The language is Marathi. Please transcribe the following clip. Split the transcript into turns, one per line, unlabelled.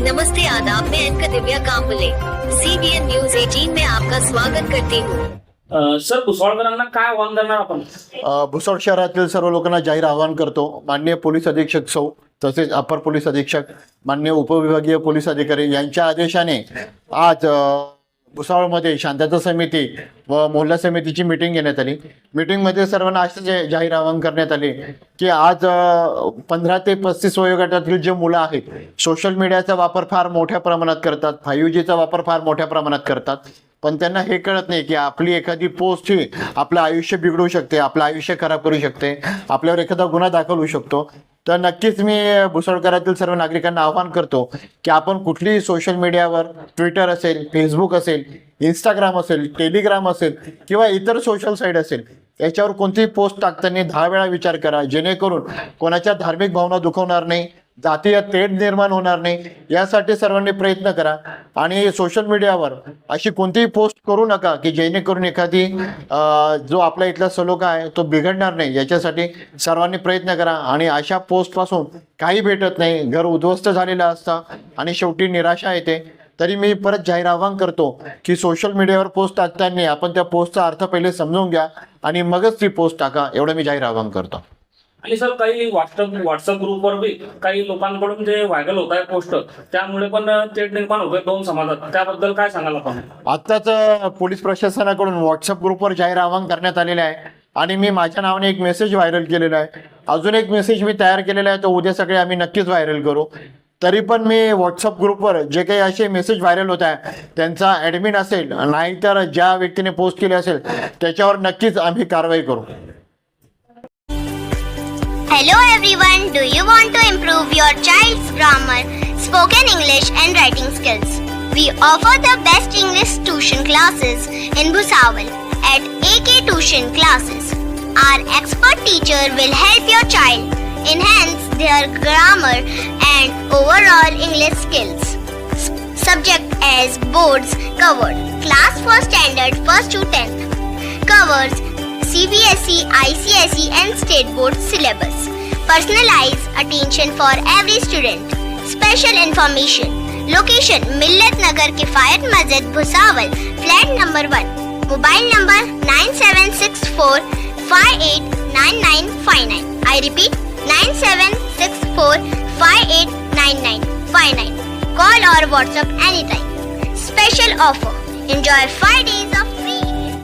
नमस्ते आदाब मैं anchor Divya Kamble. CBN news 18 में आपका स्वागत करती हूँ।
सर भुसावळकरांना काय आव्हान देणार आपण?
भुसावळ शहरातील सर्व लोकांना जाहीर आवाहन करतो. माननीय पोलीस अधीक्षक सौ तसेच अपर पोलीस अधीक्षक माननीय उपविभागीय पोलीस अधिकारी यांच्या आदेशाने आज अ, भुसावळमध्ये शांतता समिती व मोहल्ला समितीची मिटिंग घेण्यात आली. मिटिंगमध्ये सर्वांना असे जे- जाहीर आवाहन करण्यात आले की आज पंधरा ते पस्तीस वयोगटातील जे मुलं आहेत सोशल मीडियाचा वापर फार मोठ्या प्रमाणात करतात फाईव्ह जीचा वापर फार मोठ्या प्रमाणात करतात. पण त्यांना हे कळत नाही की आपली एखादी पोस्ट ही आपलं आयुष्य बिघडू शकते आपलं आयुष्य खराब करू शकते आपल्यावर एखादा गुन्हा दाखल होऊ शकतो. तर नक्कीच मी भुसळकरातील सर्व नागरिकांना आवाहन करतो की आपण कुठलीही सोशल मीडियावर ट्विटर असेल फेसबुक असेल इंस्टाग्राम असेल टेलिग्राम असेल किंवा इतर सोशल साईट असेल याच्यावर कोणतीही पोस्ट टाकताना दहा वेळा विचार करा. जेणेकरून कोणाच्या धार्मिक भावना दुखवणार नाही जातीय तेढ निर्माण होणार नाही यासाठी सर्वांनी प्रयत्न करा. आणि सोशल मीडियावर अशी कोणतीही पोस्ट करू नका की जेणेकरून एखादी जो आपला इथला सलोखा आहे तो बिघडणार नाही. याच्यासाठी सर्वांनी प्रयत्न करा आणि अशा पोस्टपासून काही भेटत नाही. घर उद्ध्वस्त झालेलं असतं आणि शेवटी निराशा येते. तरी मी परत जाहीर आवाहन करतो की सोशल मीडियावर पोस्ट टाकताना आपण त्या पोस्टचा अर्थ पहिले समजून घ्या आणि मगच ती पोस्ट टाका. एवढं मी जाहीर आवाहन करतो.
आणि सर काही व्हॉट्सअप व्हॉट्सअप ग्रुपवर बी काही लोकांकडून जे व्हायरल होत आहे पोस्ट त्यामुळे पण ते निर्माण होतोय दोन समाजात. त्याबद्दल काय सांगाल आपण?
आत्ताच पोलीस प्रशासनाकडून व्हॉट्सअप ग्रुपवर जाहीर आवाहन करण्यात आलेले आहे. आणि मी माझ्या नावाने एक मेसेज व्हायरल केलेला आहे. अजून एक मेसेज मी तयार केलेला आहे तो उद्या सगळे आम्ही नक्कीच व्हायरल करू. तरी पण मी व्हॉट्सअप ग्रुपवर जे काही असे मेसेज व्हायरल होत आहे त्यांचा ॲडमिन असेल नाहीतर ज्या व्यक्तीने पोस्ट केले असेल त्याच्यावर नक्कीच आम्ही कारवाई करू.
Hello everyone, do you want to improve your child's grammar, spoken English and writing skills? We offer the best English tuition classes in Bhusawal at AK Tuition Classes. Our expert teacher will help your child enhance their grammar and overall English skills. Subject as boards covered. Class for standard 1st to 10th. Covers CBSE, ICSE and state board syllabus. Personalized attention for every student. Special information. Location Millat Nagar Kifayat Masjid Bhusawal. Flat number 1. Mobile number 9764 589959. I repeat 9764 589959. Call or WhatsApp anytime. Special offer. Enjoy 5 days of